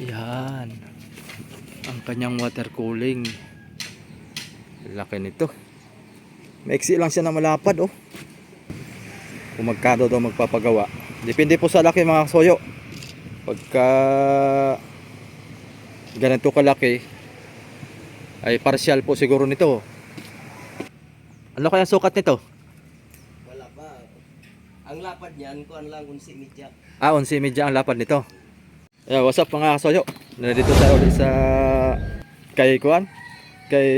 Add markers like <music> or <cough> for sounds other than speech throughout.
Yan. Ang kanyang water cooling. Laki nito. Maiksi lang siya na malapad oh. Kung magkano daw magpapagawa. Depende po sa laki mga soyo. Pagka ganito kalaki ay partial po siguro nito. Ano kaya sukat nito? Wala pa. Ang lapad niyan, kuan lang kung si Mitya. Ah, 11 media ang lapad nito. Yeah, what's up mga kasoyo? Nandito tayo ulit sa kay Kuan, kay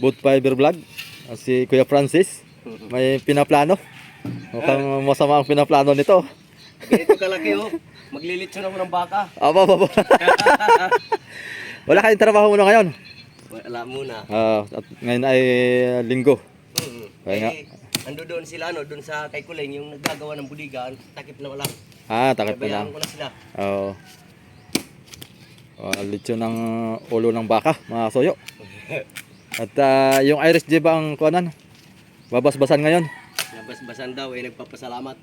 Boot Fiber Vlog. Ah, Si Kuya Francis. <laughs> May pinaplano. Mukhang masama ang pinaplano nito. Ganito kalaki oh. Maglilitsyo na mo ng baka. <laughs> Aba, aba, aba. <laughs> Wala kayong trabaho muna ngayon. Wala muna. Ah, at ngayon ay ah, linggo. Hmm. Kaya nga. Ando doon sila no, doon sa kay Kuleng yung naggagawa ng budiga, takip na wala. Ah, takip na lang. Na sila. Oo. Oh. litsyo ng ulo ng baka, mga soyo. <laughs> At ah, yung Irish J ba ang kuanan? Babasbasan ngayon. Nabasbasan daw eh nagpapasalamat.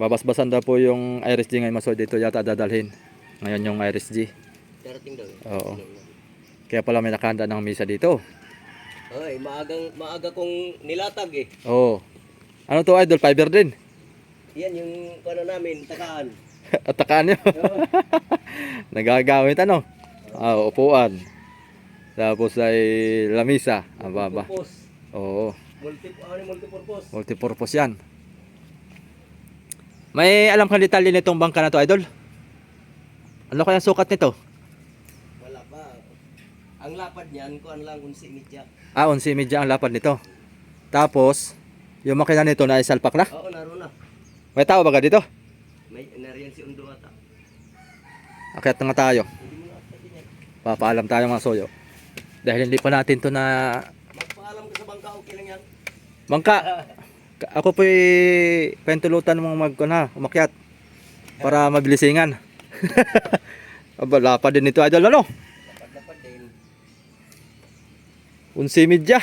Babasbasan daw po yung Irish G ngayon maso dito yata dadalhin. Ngayon yung Irish G. Darating daw. eh. Oo. Kaya pala may nakahanda ng misa dito. Ay, maagang maaga kong nilatag eh. Oo. Ano to idol? Fiber din. Yan yung ano namin, takaan. <laughs> At takaan nyo. <laughs> Nagagamit ano? Ah, upuan. Tapos ay lamisa. Aba, aba. Purpose. Oo. Multi, ano multipurpose? Multipurpose yan. May alam kang detalye nitong bangka na to, idol? Ano kaya sukat nito? Wala pa. Ang lapad niyan, kuan lang kung si Mitya. Ah, 11 media ang lapad nito. Tapos, yung makina nito na isalpak na. Oo, naroon na. May tao ba ka dito? May nariyan si Undo ata. Akyat na nga tayo. Yan. Papaalam tayo mga soyo. Dahil hindi pa natin to na... Magpaalam ka sa bangka, okay lang yan. Bangka! ka- Ako po'y pentulutan mong mag... Na, umakyat. Para mabilisingan. <laughs> Aba, lapad din ito, idol, ano? Dapat-dapat din. 11 media.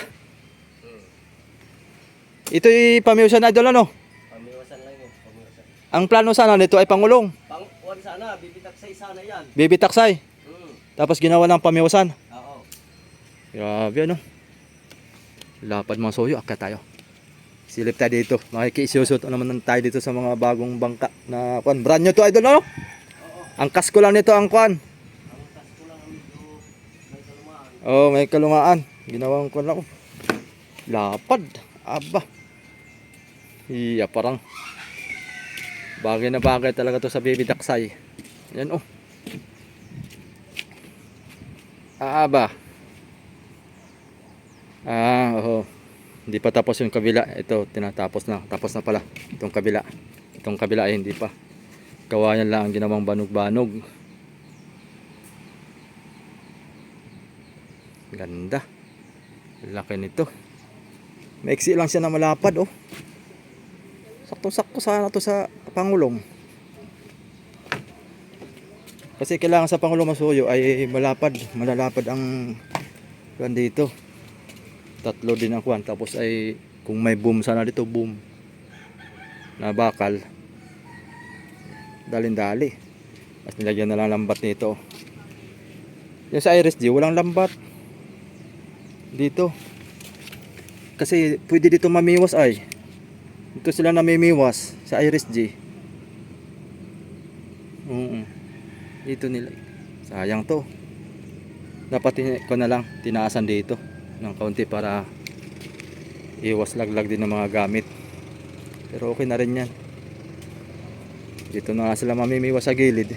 Hmm. Ito'y pamiusan, idol, ano? Pamiwasan lang yun. Pamiwasan. Ang plano sana nito ay pangulong. Pang, kuwan sana, bibitak sa sana yan. Baby taksay. Hmm. Tapos ginawa ng pamiusan. Oo. Grabe ano. Lapad mga soyo, akyat tayo. Silip tayo dito. Makikisusot naman tayo dito sa mga bagong bangka na kwan. Brand new to idol no? Oo. Ang kasko lang nito ang kwan. Ang task ko lang ang medyo may kalumaan. Oh, may kalumaan. Ginawang kwan lang. oh. Lapad. Aba. Iya parang bagay na bagay talaga to sa baby daksay. Yan oh. Aba. Ah, oo. Hindi pa tapos yung kabila. Ito, tinatapos na. Tapos na pala. Itong kabila. Itong kabila ay hindi pa. Gawa yan lang ang ginawang banog-banog. Ganda. Laki nito. Maiksi lang siya na malapad, oh. Sakto-sakto sana to sa Pangulong. Kasi kailangan sa Pangulong Masuyo ay malapad, malalapad ang kuwan dito. Tatlo din ang kuwan. Tapos ay kung may boom sana dito, boom. Na bakal. Dalin-dali. Tapos nilagyan na lang lambat nito. Yung sa Iris G, walang lambat. Dito. Kasi pwede dito mamiwas ay. Dito sila namimiwas sa Iris G. Oo. Dito nila. Sayang to. Dapat ko na lang tinaasan dito ng kaunti para iwas laglag din ng mga gamit. Pero okay na rin yan. Dito na nga sila mamimiwas sa gilid.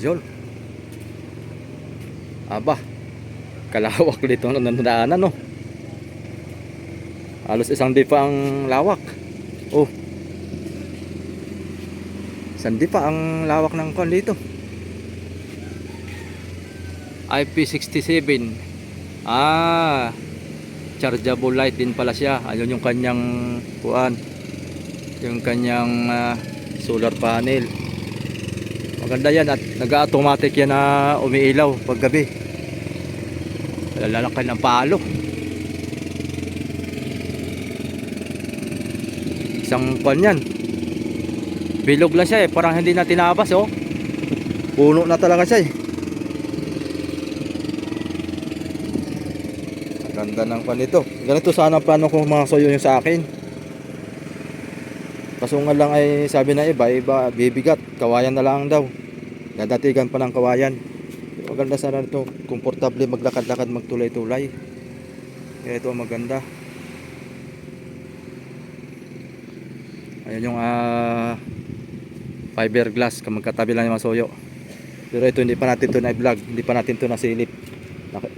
Yun. Aba. Kalawak dito ang nandaanan no. Halos isang di pa ang lawak. Oh. Isang di pa ang lawak ng kon dito. IP67. Ah. Chargeable light din pala siya. Ayun yung kanyang kuan. Yung kanyang ah, solar panel. Maganda yan at nag-automatic yan na umiilaw pag gabi. Lalakay ng palo. Isang kwan yan. Bilog lang siya eh. Parang hindi na tinabas oh. Puno na talaga siya eh. Ganda ng kwan nito. Ganito sana plano kong mga soyo yung sa akin. Kaso nga lang ay sabi na iba, iba bibigat. Kawayan na lang daw. Dadatigan pa ng kawayan. Maganda sana ito. Komportable maglakad-lakad, magtulay-tulay. Kaya ito ang maganda. Ayan yung ah, fiberglass magkatabi lang yung mga soyo. Pero ito hindi pa natin to na vlog, hindi pa natin to nasilip.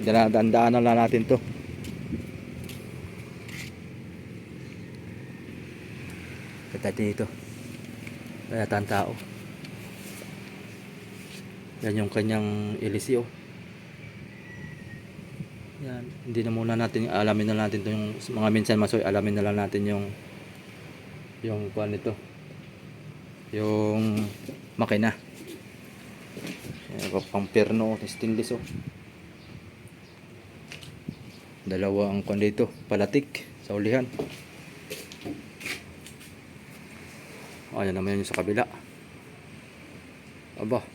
Daan-daan lang natin to. Kita dito. Kaya ang tao. Yan yung kanyang ilisyo. Yan, hindi na muna natin alamin na natin 'to yung mga minsan masoy, alamin na lang natin yung yung kuan nito. Yung makina. Yan, pang perno, stainless oh. Dalawa ang kuan dito, palatik sa ulihan. Ayan naman yun sa kabila. Aba.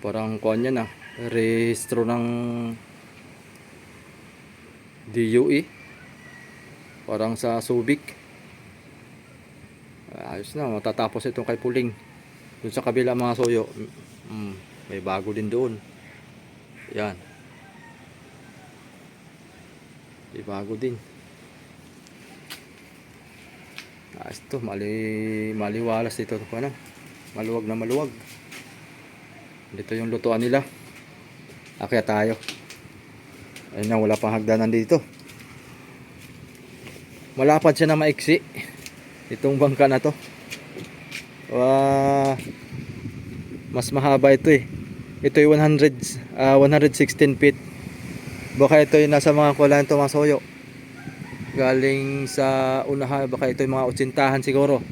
Parang kuan yan ah. Rehistro ng DUE. Parang sa Subic. Ayos na, matatapos itong kay Puling. Doon sa kabila mga soyo. Mm, may bago din doon. Yan. May bago din. Ayos to, mali, maliwalas dito. Ano? Maluwag na maluwag. Dito yung lutuan nila. Akya tayo. Ayun na, wala pang hagdanan dito. Malapad siya na maiksi. Itong bangka na to. Wah, mas mahaba ito eh. Ito yung 100, ah, 116 feet. Baka ito yung nasa mga kulan to mga soyo. Galing sa unahan, baka ito yung mga utsintahan siguro.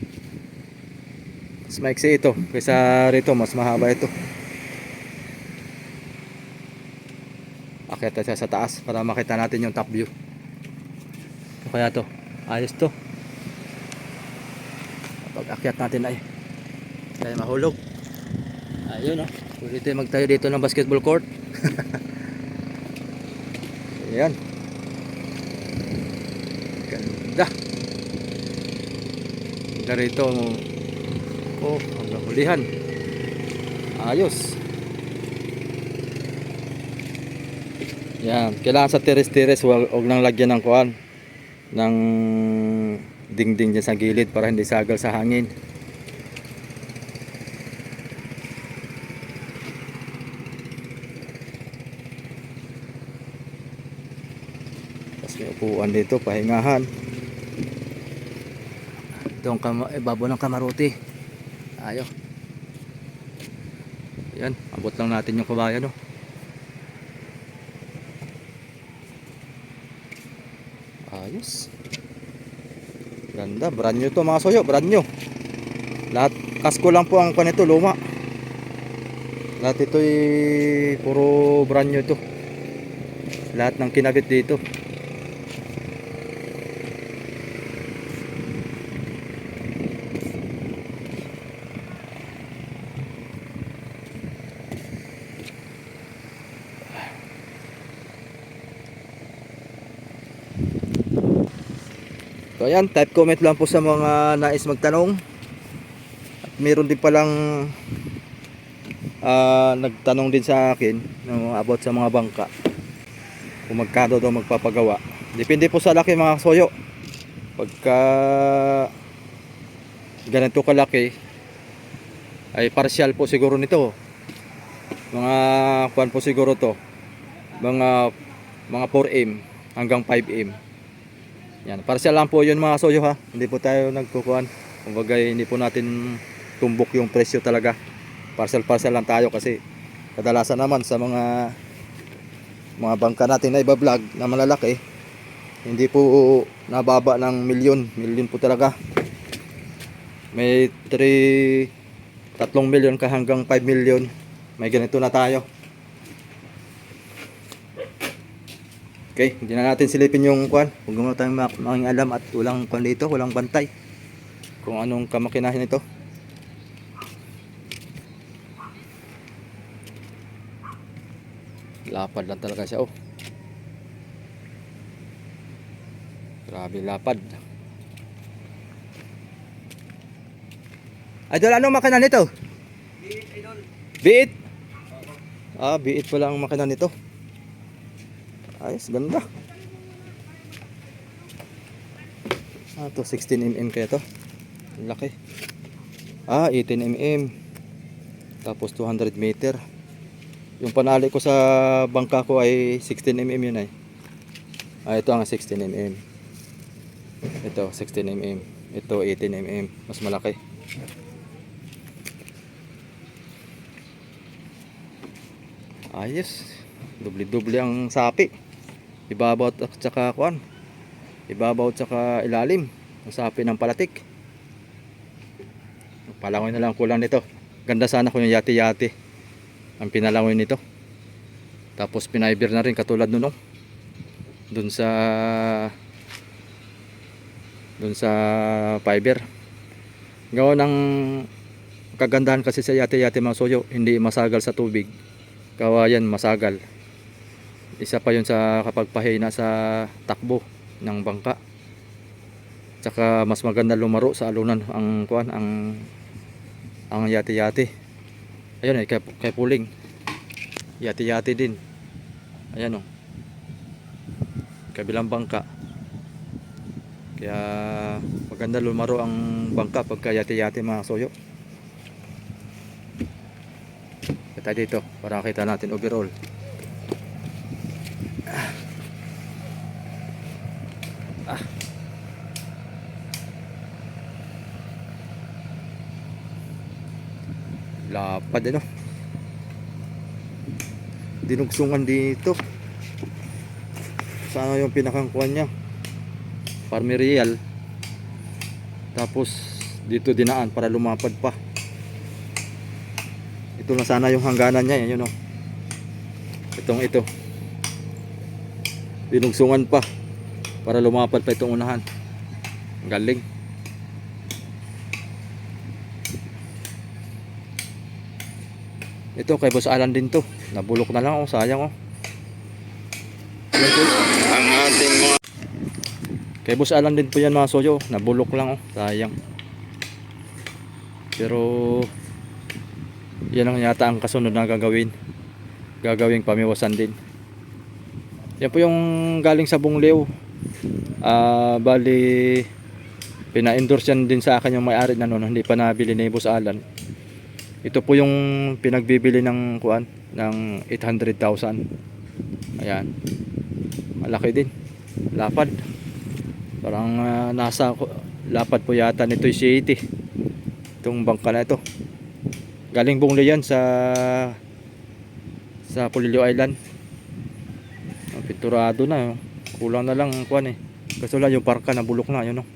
Mas maiksi ito. Kaysa rito, mas mahaba ito. Akyat tayo sa taas para makita natin yung top view. Ano kaya to? Ayos to. Pag akyat natin ay kaya mahulog. Ayun oh. Pwede tayo magtayo dito ng basketball court. <laughs> Ayan. Ganda. Ganda rito. Oh, hanggang hulihan. Ayos. Yan, kailangan sa teres-teres wag, nang lagyan ng kuan ng dingding dyan sa gilid para hindi sagal sa hangin. Tapos upuan dito, pahingahan. Ito ang ibabo ng kamaruti. Ayo. Yan, abot lang natin yung kabayan, no. Ayos. Ganda, brand new to mga soyo, brand new. Lahat kasko lang po ang kanito luma. Lahat ito ay puro brand new to. Lahat ng kinabit dito. Ayan, type comment lang po sa mga nais magtanong. At meron din palang ah, nagtanong din sa akin no, about sa mga bangka. Kung magkano daw magpapagawa. Depende po sa laki mga soyo. Pagka ganito kalaki ay partial po siguro nito. Mga kuan po siguro to. Mga mga 4M hanggang 5M. Yan, parcel lang po yun mga soyo ha. Hindi po tayo nagkukuhan. Kumbaga hindi po natin tumbok yung presyo talaga. Parcel-parcel lang tayo kasi kadalasan naman sa mga mga bangka natin na iba-vlog na malalaki hindi po nababa ng milyon. Milyon po talaga. May 3 3 milyon ka hanggang 5 milyon. May ganito na tayo. Okay, hindi na natin silipin yung kwan. Huwag mo tayong mak- making alam at walang kwan dito, walang bantay. kung anong kamakinahin ito. Lapad lang talaga siya oh. Grabe lapad. Idol, anong makina nito? Biit, idol. B8? Ah, B8 pala ang makina nito. Ayos, ganda. Ah, to 16mm kaya to. Laki. Ah, 18mm. Tapos 200 meter. Yung panali ko sa bangka ko ay 16mm yun ay. Ah, ito ang 16mm. Ito, 16mm. Ito, 18mm. Mas malaki. Ayos. Dubli-dubli ang sapi. Ibabaw at saka kuan. Ibabaw at saka ilalim. Ang sapi ng palatik. Palangoy na lang kulang nito. Ganda sana kung yung yati-yati. Ang pinalangoy nito. Tapos pinaiber na rin katulad nun. oh. Dun sa dun sa fiber. Gawa ng kagandahan kasi sa yati-yati mga soyo, hindi masagal sa tubig kawayan masagal isa pa yun sa kapag pahina sa takbo ng bangka. Tsaka mas maganda lumaro sa alunan ang kuan ang ang yati-yati. Ayun eh kay, kay puling. Yati-yati din. Ayan o kabilang bangka. Kaya maganda lumaro ang bangka pagka yati-yati mga soyo. Kita dito para kita natin overall lapad ano? Dinugsungan dito sana yung pinakangkuan niya. Parmerial. Tapos dito dinaan para lumapad pa. Ito na sana yung hangganan niya yun o itong ito. Dinugsungan pa para lumapad pa itong unahan. Galing ito kay Boss Alan din to nabulok na lang oh sayang oh. Ang ating mga... Kay Boss Alan din po yan mga soyo. Nabulok lang oh. Sayang. Pero yan ang yata ang kasunod na gagawin. Gagawing pamiwasan din. Yan po yung galing sa Bungleo. Ah, bali pina-endorse yan din sa akin yung may-ari na noon, hindi pa nabili ni Boss Alan. Ito po yung pinagbibili ng kuan ng 800,000. Ayan. Malaki din. Lapad. Parang ah, nasa lapad po yata nito yung city. Itong bangka na ito. Galing Bungleo yan sa sa Pulilio Island. Ang Pinturado na. oh. Kulang na lang ang kuan eh. Kaso lang yung parka na bulok na yun oh.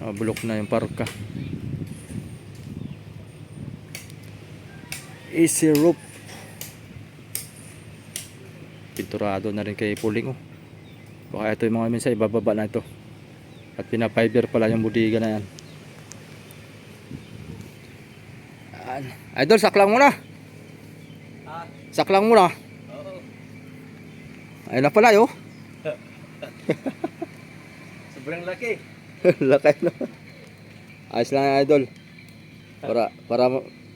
Ah, bulok na yung parka. Easy rope. Pinturado na rin kay Puling oh. Baka ito yung mga minsan ibababa na ito. At pinapiber pala yung budiga na yan. Idol, saklang muna. Ah, Saklang muna. oo. Ayun na pala yo. <laughs> Sobrang laki. <laughs> Lakay na. Ayos lang idol. Para para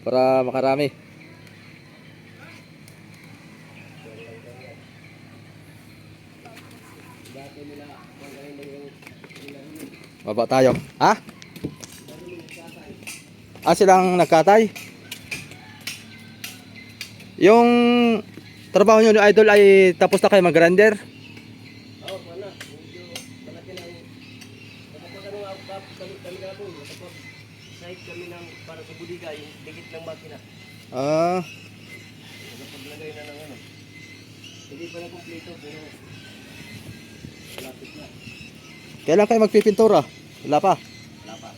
para makarami. Dati nila, magaling na yung Baba tayo. Ha? Ah, silang nagkatay? Yung trabaho nyo idol ay tapos na kayo mag-render? Kami ng para sa budiga, yung dikit ng makina. Ah, Nakapaglagay na ng ano. Hindi pa na kumpleto, pero malapit na. kailan kayo magpipintura? Wala pa. Wala pa.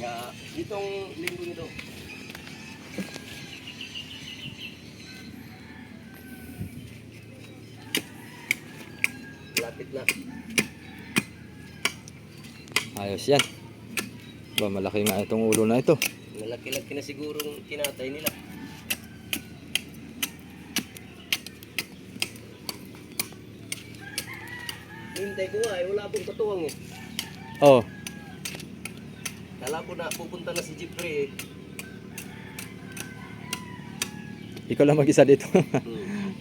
Nga, itong linggo nito. Malapit na. Ayos yan. Ba, malaki nga itong ulo na ito. Malaki-laki na sigurong kinatay nila. Hintay ko nga eh, wala pong katuwang eh. Oh, Kala ko na pupunta na si Jeffrey eh. ikaw lang mag-isa dito. Hmm.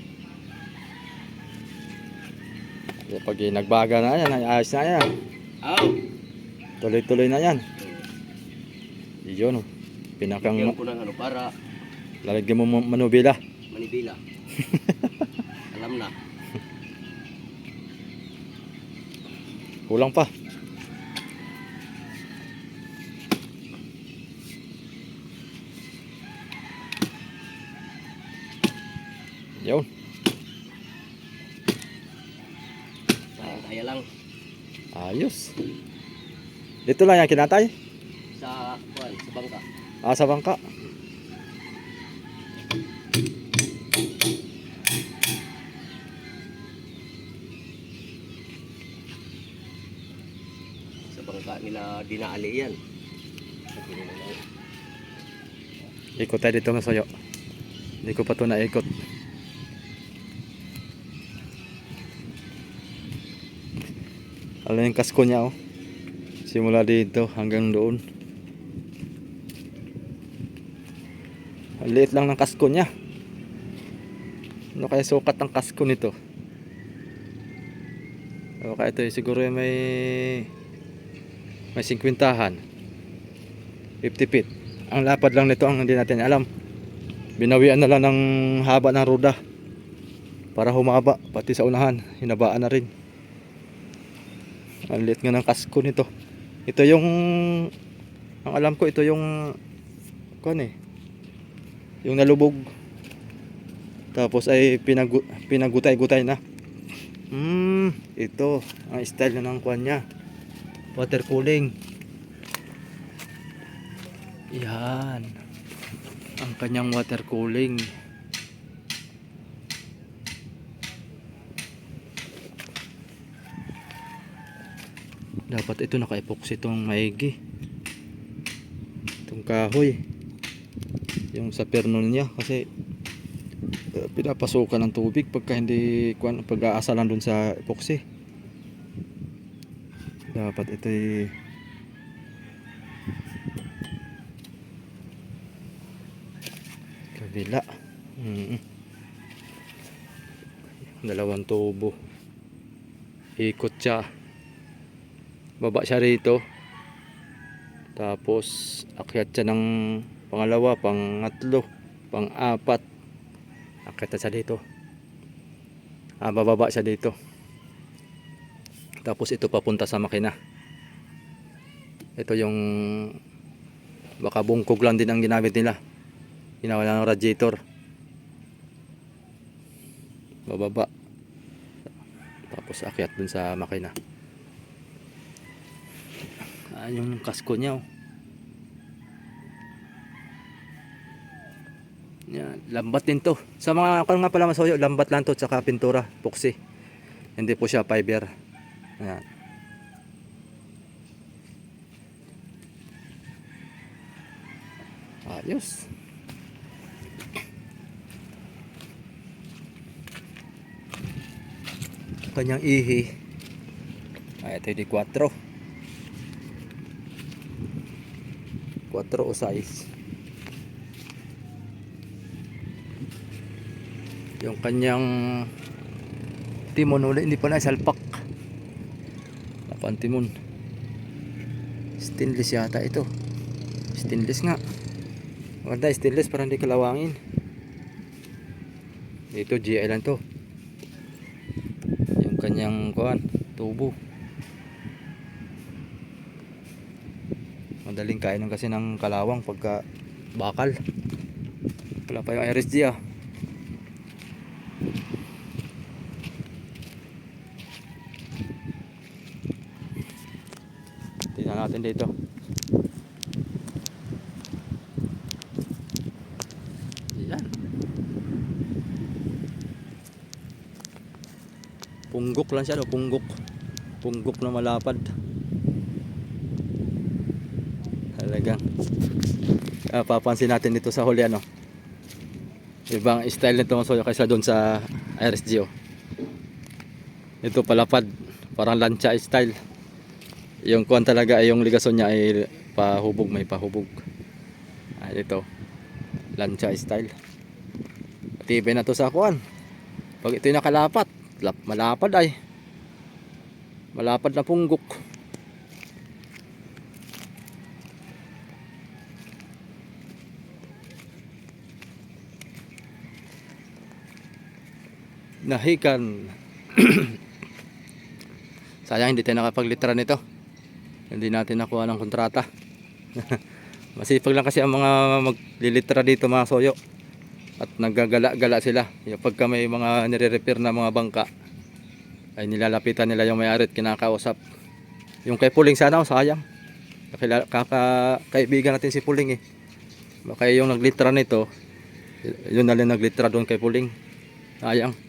<laughs> Pag nagbaga na yan, ay ayos na yan. Aw! Tuloy-tuloy na yan. Yun, oh. Pinakang Bigyan ko ng ano para lalagyan mo mo- manubila. manibila. <laughs> Alam na. Kulang pa. Yun. Kaya lang Ayos. Dito lang yan kinatay. sa, kuwan, sa bangka. Ah, sa bangka. Sa bangka nila dinaali yan. Ikot tayo dito masoyo. Hindi ko pa ito naikot. Alam yung kasko niya oh. Simula dito hanggang doon. Liit lang ng kasko niya. Ano kaya sukat ng kasko nito? O kaya ito siguro yung may may 50-han. 50 feet. Ang lapad lang nito ang hindi natin alam. Binawian na lang ng haba ng ruda para humaba pati sa unahan hinabaan na rin. Ang liit nga ng kasko nito. Ito yung ang alam ko ito yung kuan eh. Yung nalubog. Tapos ay pinagu, pinagutay-gutay na. Hmm, ito ang style na ng kuan niya. Water cooling. Yan. Ang kanyang water cooling. Dapat ito naka-epoxy itong maigi. Itong kahoy. Yung sa pernol niya kasi uh, pinapasukan ng tubig pagka hindi kuan pag-aasalan dun sa epoxy. Dapat ito kabila. Mm. Dalawang tubo. Ikot siya. Baba siya rito. Tapos akyat siya ng pangalawa, pangatlo, pang-apat. Akyat siya dito. Ah, bababa siya dito. Tapos ito papunta sa makina. Ito yung baka bungkog lang din ang ginamit nila. Ginawa ng radiator. Bababa. Tapos akyat dun sa makina. Ah, yung kasko niya oh. Yan, lambat din to. Sa mga kung nga pala masoyo, lambat lang to tsaka pintura, puksi. Hindi po siya fiber. Ayan. Ayos. Kanyang ihi. Ay, ito yung 4. 4 o 6. Yung kanyang timon uli, hindi pa na salpak. Lapan timon. Stainless yata ito. Stainless nga. Maganda stainless para hindi kalawangin. Ito GI lang to. Yung kanyang kuan, tubo. Madaling kainin kasi ng kalawang pagka bakal. Wala pa yung RSG ah. Tingnan natin dito. Yan. Punggok lang siya, no? punggok. Punggok na malapad. Talagang ah, papansin natin dito sa huli ano. Ibang style nito so kaysa doon sa RSG oh. Ito palapad, parang lancha style. Yung kuan talaga ay yung ligason niya ay pahubog, may pahubog. Ay ito. Lancha style. Matibay na to sa kuan. Pag ito'y nakalapat, lap- malapad ay. Malapad na punggok. Nahikan. <clears throat> Sayang hindi tayo nakapaglitra nito. Hindi natin nakuha ng kontrata. <laughs> Masipag lang kasi ang mga maglilitra dito mga soyo. At naggagala-gala sila. Yung pagka may mga nire-repair na mga bangka, ay nilalapitan nila yung may-ari at kinakausap. Yung kay Puling sana, oh, sayang. Kaka, kaibigan natin si Puling eh. Baka yung naglitra nito, yun na lang naglitra doon kay Puling. Sayang.